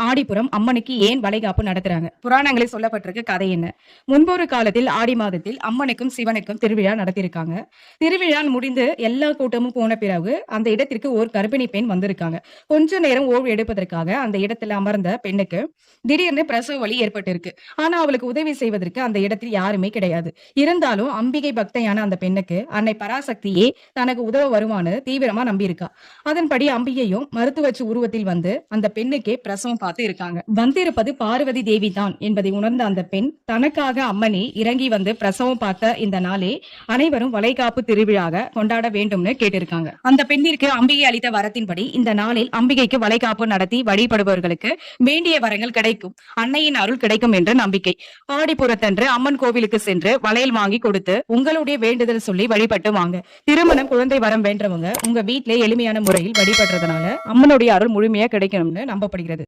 ஆடிப்புறம் அம்மனுக்கு ஏன் வளைகாப்பு நடத்துறாங்க? புராணங்களில் சொல்லப்பட்டிருக்க கதை என்ன? முன்பொரு காலத்தில் ஆடி மாதத்தில் அம்மனுக்கும் சிவனுக்கும் திருவிழா நடத்தியிருக்காங்க. திருவிழா முடிந்து எல்லா கூட்டமும் போன பிறகு அந்த இடத்திற்கு ஒரு கர்ப்பிணி பெண் வந்திருக்காங்க. கொஞ்ச நேரம் ஓய்வு எடுப்பதற்காக அந்த இடத்துல அமர்ந்த பெண்ணுக்கு திடீர்னு பிரசவ வலி ஏற்பட்டிருக்கு. ஆனா அவளுக்கு உதவி செய்வதற்கு அந்த இடத்தில் யாருமே கிடையாது. இருந்தாலும் அம்பிகை பக்தையான அந்த பெண்ணுக்கு அன்னை பராசக்தியே தனக்கு உதவ வருமானு தீவிரமா நம்பியிருக்கா. அதன்படி அம்பிகையும் மருத்துவச்சு உருவத்தில் வந்து அந்த பெண்ணுக்கே பிரசவம் பார்த்து இருக்காங்க. வந்திருப்பது பார்வதி தேவி தான் என்பதை உணர்ந்த அந்த பெண் தனக்காக அம்மனே இறங்கி வந்து பிரசவம் பார்த்த இந்த நாளே அனைவரும் வளைகாப்பு திருவிழாக கொண்டாட வேண்டும்னு கேட்டிருக்காங்க. அந்த பெண்ணிற்கு அம்பிகை அளித்த வரத்தின்படி இந்த நாளில் அம்பிகைக்கு வளைகாப்பு நடத்தி வழிபடுபவர்களுக்கு வேண்டிய வரங்கள் கிடைக்கும். அன்னையின் அருள் கிடைக்கும் என்ற நம்பிக்கை. ஆடிப்புறத்தன்று அம்மன் கோவிலுக்கு சென்று வளையல் வாங்கி கொடுத்து உங்களுடைய வேண்டுதல் சொல்லி வழிபட்டு வாங்க. திருமணம் குழந்தை வரம் வேண்டவங்க உங்க வீட்டிலே எளிமையான முறையில் வழிபடுறதுனால அம்மனுடைய அருள் முழுமையா கிடைக்கணும்னு நம்பப்படுகிறது.